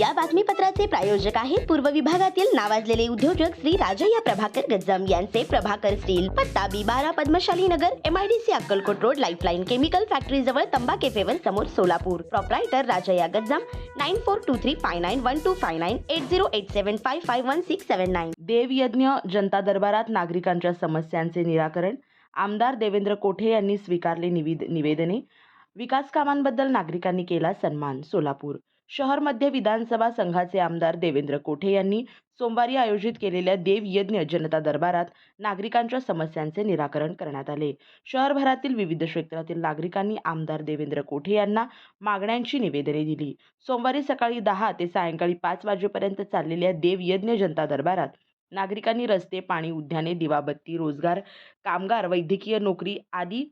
या बातमीपत्राचे प्रायोजक आहेत पूर्व विभागातील नावाजलेले उद्योजक श्री राजय्या प्रभाकर गज्जम यांचे प्रभाकर स्टील पत्ता बी बारा Padmashali Nagar MIDC Akkalkot road lifeline chemical factory जवळ तंबा केफेवर समोर Solapur. Proprietor Rajayya Gajjam nine four two three five nine one two five nine eight zero eight seven five five one six seven nine देवयज्ञ जनता दरबारात नागरिकांच्या समस्यांचे निराकरण आमदार देवेंद्र कोठे यांनी स्वीकारले निविद निवेदने विकास कामांबद्दल नागरिकांनी केला सन्मान सोलापूर. शहर मध्य विधानसभा संघाचे आमदार देवेंद्र कोठे यांनी सोमवारी आयोजित केलेल्या देवयज्ञ जनता दरबारात नागरिकांच्या समस्यांचे निराकरण करण्यात आले. शहरभरातील विविध क्षेत्रातील नागरिकांनी आमदार देवेंद्र कोठे यांना मागण्यांची निवेदने दिली. सोमवारी सकाळी दहा ते सायंकाळी पाच वाजेपर्यंत चाललेल्या देवयज्ञ जनता दरबारात नागरिकांनी रस्ते पाणी उद्याने दिवाबत्ती रोजगार कामगार वैद्यकीय नोकरी आदी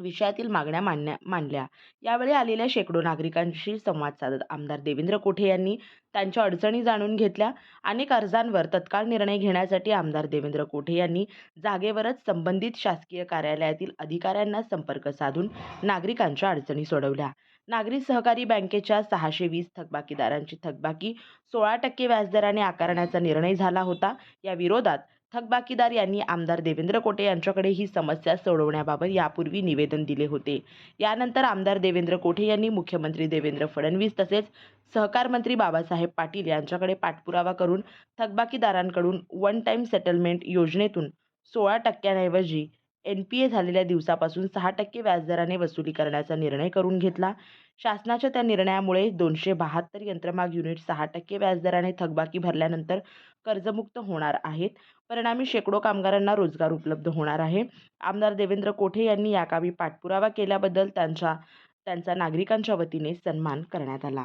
विषयातील मागण्या मांडण्या मांडल्या. यावेळी आलेल्या शेकडो नागरिकांशी संवाद साधत आमदार देवेंद्र कोठे यांनी त्यांच्या अडचणी जाणून घेतल्या. अनेक अर्जांवर तत्काळ निर्णय घेण्यासाठी आमदार देवेंद्र कोठे यांनी जागेवरच संबंधित शासकीय कार्यालयातील अधिकाऱ्यांना संपर्क साधून नागरिकांच्या अडचणी सोडवल्या. नागरी सहकारी बँकेच्या सहाशे वीस थकबाकीदारांची थकबाकी सोळा टक्के व्याजदराने आकारण्याचा निर्णय झाला होता. या विरोधात थकबाकीदार यांनी आमदार देवेंद्र कोटे यांच्याकडे ही समस्या सोडवण्याबाबत यापूर्वी निवेदन दिले होते. यानंतर आमदार देवेंद्र कोठे यांनी मुख्यमंत्री देवेंद्र फडणवीस तसेच सहकार मंत्री बाबासाहेब पाटील यांच्याकडे पाठपुरावा करून थकबाकीदारांकडून वन टाईम सेटलमेंट योजनेतून सोळा टक्क्यांऐवजी एन पी ए झालेल्या दिवसापासून सहा टक्के व्याजदराने वसुली करण्याचा निर्णय करून घेतला. शासनाच्या त्या निर्णयामुळे दोनशे बहात्तर यंत्रमाग युनिट सहा टक्के व्याजदराने थकबाकी भरल्यानंतर कर्जमुक्त होणार आहेत. परिणामी शेकडो कामगारांना रोजगार उपलब्ध होणार आहे. आमदार देवेंद्र कोठे यांनी याकामी पाठपुरावा केल्याबद्दल त्यांच्या त्यांचा नागरिकांच्या वतीने सन्मान करण्यात आला.